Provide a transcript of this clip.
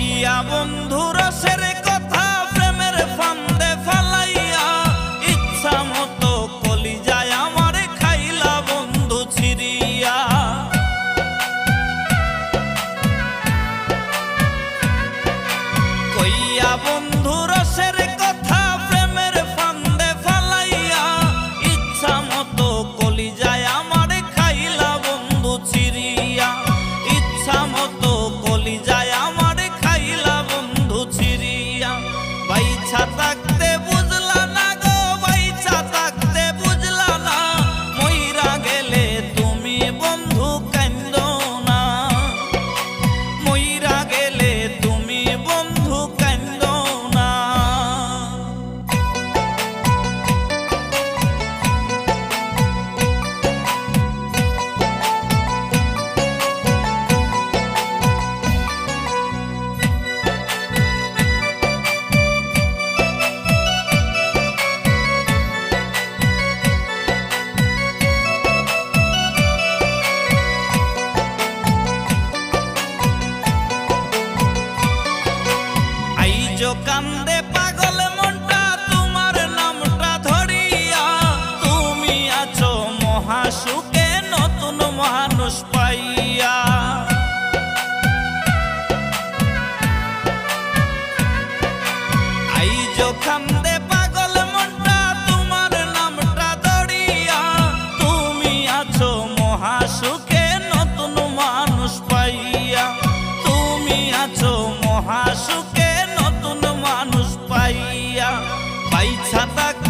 হইয়া বন্ধুর কান্দে তোমার নামটা ধরিয়া। তুমি আছো নতুন মানুষ পাইয়া। তোমার নামটা ধরিয়া। তুমি নতুন মানুষ পাইয়া। তুমি আছো মহাসুখে নতুন মানুষ পাইয়া পাইছা থাকতে